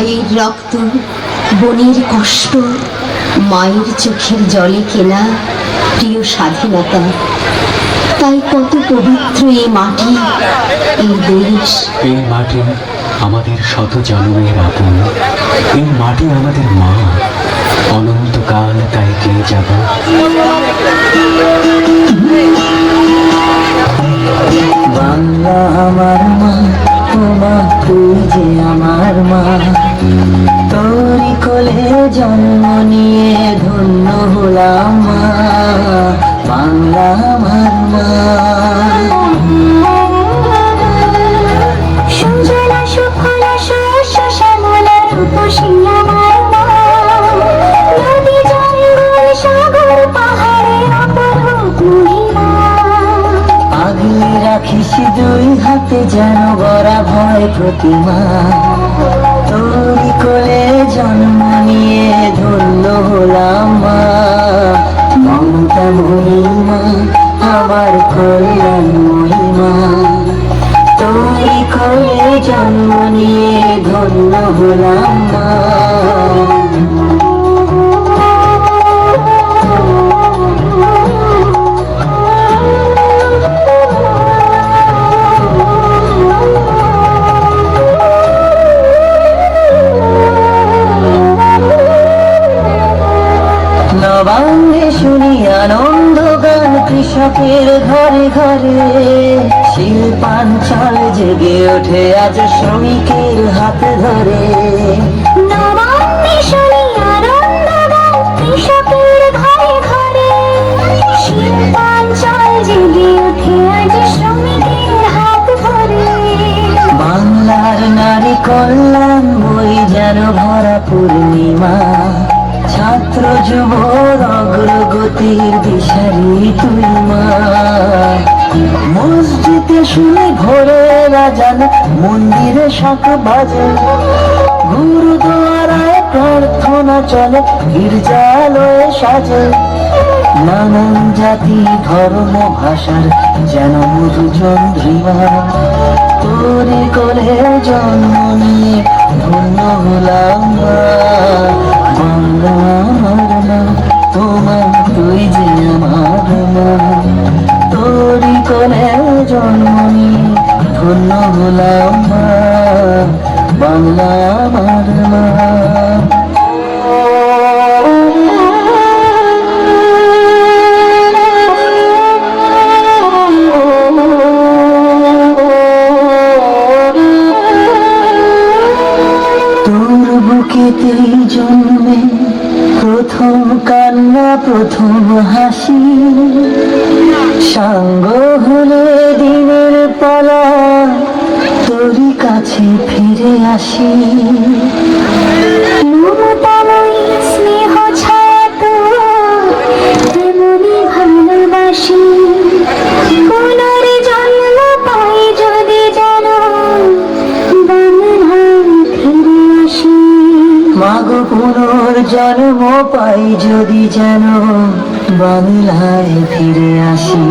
ভাইয়ের রক্ত, বোনের কষ্ট, মায়ের চোখের জলে কেনা প্রিয় স্বাধীনতা। তাই কত পবিত্র এই মাটি, এই দেশ। এই মাটি আমাদের শত জন্মের আপন। এই মাটি আমাদের মা। অনন্তকাল তাই কে যাব? মা। তোরি কোলে জন্ম নিয়ে ধন্য হলাম মা। বাংলা আমার মা সুজলা সুফলা শস্য শ্যামলা রাখিস দুই হাতে যেন গড়া ভয় প্রতিমা। তোরি কোলে জন্ম নিয়ে ধন্য হলাম মমতা মহিমা আমার কল্যাণ মহিমা। তোরি কোলে জন্ম নিয়ে ধন্য হলাম মা। নবাঙ্গে শুনি আনন্দ গান কৃষকের ঘরে ঘরে। শিল্পাঞ্চল জেগে ওঠে আজ শ্রমিকের হাত ধরে। নবান্নে শুনি আনন্দ গান কৃষকের ঘরে ঘরে। শিল্পাঞ্চল জেগে ওঠে আজ শ্রমিকের হাত ধরে। বাংলার নারী কল্যাণ বই যেন ভরা পূর্ণিমা ছাত্র যুবর অগ্রগতির দিশারি তুই মা মসজিদে শুনি ভোরে রাজান মন্দিরে শাক বাজে গুরুদুয়ারায় প্রার্থনা চলে, গির্জালয়ে সাজে। নানান জাতি ধর্ম ভাষার যেন মধু চন্দ্রিমা তোরে করে জন্ম নিয়ে ধন্য হলাম বাংলা নিয়ে ধন্য হলাম বাংলা আমার মা। তোর জন্মে প্রথম কান্না প্রথম হাসি। সাঙ্গ হলে দিনের পালা তোরই কাছে ফিরে আসি। স্নেহ ছায়া তোর তেমনি ভালোবাসি। পুনর্জন্ম পাই মাগো পাই যদি যেন বাংলায় ফিরে আসি।